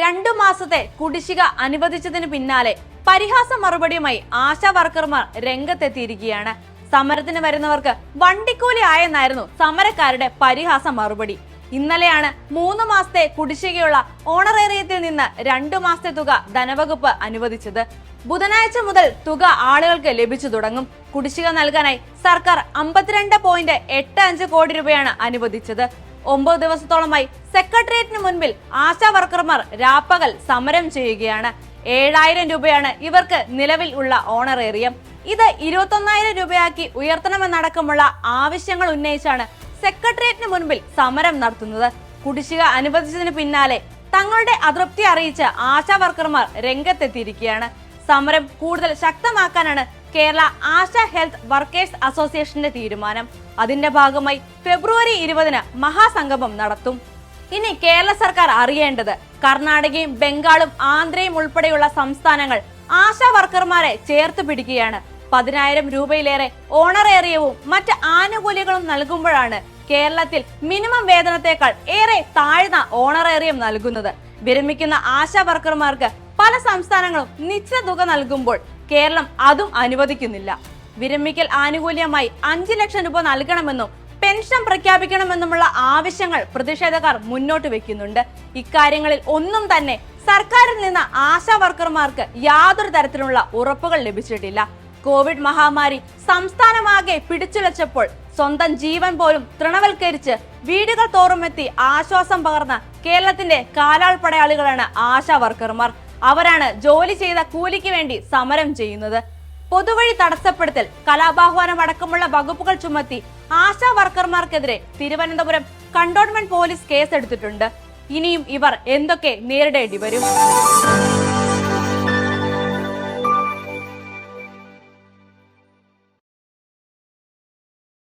രണ്ടു മാസത്തെ കുടിശ്ശിക അനുവദിച്ചതിന് പിന്നാലെ പരിഹാസ മറുപടിയുമായി ആശാ വർക്കർമാർ രംഗത്തെത്തിയിരിക്കുകയാണ്. സമരത്തിന് വരുന്നവർക്ക് വണ്ടിക്കൂലി ആയെന്നായിരുന്നു സമരക്കാരുടെ പരിഹാസ മറുപടി. ഇന്നലെയാണ് മൂന്ന് മാസത്തെ കുടിശ്ശികയുള്ള ഓണറേറിയത്തിൽ നിന്ന് രണ്ടു മാസത്തെ തുക ധനവകുപ്പ് അനുവദിച്ചത്. ബുധനാഴ്ച മുതൽ തുക ആളുകൾക്ക് ലഭിച്ചു തുടങ്ങും. കുടിശ്ശിക നൽകാനായി സർക്കാർ അമ്പത്തിരണ്ട് പോയിന്റ് എട്ട് അഞ്ച് കോടി രൂപയാണ് അനുവദിച്ചത്. ഒമ്പത് ദിവസത്തോളമായി സെക്രട്ടേറിയറ്റിന് മുൻപിൽ ആശാ വർക്കർമാർ രാപ്പകൽ സമരം ചെയ്യുകയാണ്. ഏഴായിരം രൂപയാണ് ഇവർക്ക് നിലവിൽ ഉള്ള ഓണറേറിയം. ഇത് ഇരുപത്തൊന്നായിരം രൂപയാക്കി ഉയർത്തണമെന്നടക്കമുള്ള ആവശ്യങ്ങൾ ഉന്നയിച്ചാണ് സെക്രട്ടേറിയറ്റിന് മുൻപിൽ സമരം നടത്തുന്നത്. കുടിശ്ശിക അനുവദിച്ചതിന് പിന്നാലെ തങ്ങളുടെ അതൃപ്തി അറിയിച്ച് ആശാ വർക്കർമാർ രംഗത്തെത്തിയിരിക്കുകയാണ്. സമരം കൂടുതൽ ശക്തമാക്കാനാണ് കേരള ആശ ഹെൽത്ത് വർക്കേഴ്സ് അസോസിയേഷന്റെ തീരുമാനം. അതിന്റെ ഭാഗമായി ഫെബ്രുവരി ഇരുപതിന് മഹാസംഗമം നടത്തും. ഇനി കേരള സർക്കാർ അറിയേണ്ടത് കർണാടകയും ബംഗാളും ആന്ധ്രയും ഉൾപ്പെടെയുള്ള സംസ്ഥാനങ്ങൾ ആശാ വർക്കർമാരെ ചേർത്ത് പിടിക്കുകയാണ്. പതിനായിരം രൂപയിലേറെ ഓണറേറിയവും മറ്റ് ആനുകൂല്യങ്ങളും നൽകുമ്പോഴാണ് കേരളത്തിൽ മിനിമം വേതനത്തെക്കാൾ ഏറെ താഴ്ന്ന ഓണറേറിയം നൽകുന്നത്. വിരമിക്കുന്ന ആശാ വർക്കർമാർക്ക് പല സംസ്ഥാനങ്ങളും നിശ്ചിത തുക നൽകുമ്പോൾ കേരളം അതും അനുവദിക്കുന്നില്ല. വിരമിക്കൽ ആനുകൂല്യമായി അഞ്ചു ലക്ഷം രൂപ നൽകണമെന്നും പെൻഷൻ പ്രഖ്യാപിക്കണമെന്നുമുള്ള ആവശ്യങ്ങൾ പ്രതിഷേധക്കാർ മുന്നോട്ട് വെക്കുന്നുണ്ട്. ഇക്കാര്യങ്ങളിൽ ഒന്നും തന്നെ സർക്കാരിൽ നിന്ന് ആശാ വർക്കർമാർക്ക് യാതൊരു തരത്തിലുള്ള ഉറപ്പുകൾ ലഭിച്ചിട്ടില്ല. കോവിഡ് മഹാമാരി സംസ്ഥാനമാകെ പിടിച്ചുലച്ചപ്പോൾ സ്വന്തം ജീവൻ പോലും തൃണവൽക്കരിച്ച് വീടുകൾ തോറുമെത്തി ആശ്വാസം പകർന്ന കേരളത്തിന്റെ കാലാൾ പടയാളികളാണ് ആശാ വർക്കർമാർ. അവരാണ് ജോലി ചെയ്ത കൂലിക്ക് വേണ്ടി സമരം ചെയ്യുന്നത്. പൊതുവഴി തടസ്സപ്പെടുത്തൽ കലാപാഹ്വാനം അടക്കമുള്ള വകുപ്പുകൾ ചുമത്തി ആശാ വർക്കർമാർക്കെതിരെ തിരുവനന്തപുരം കണ്ടോൺമെന്റ് പോലീസ് കേസെടുത്തിട്ടുണ്ട്. ഇനിയും ഇവർ എന്തൊക്കെ നേരിടേണ്ടി വരും?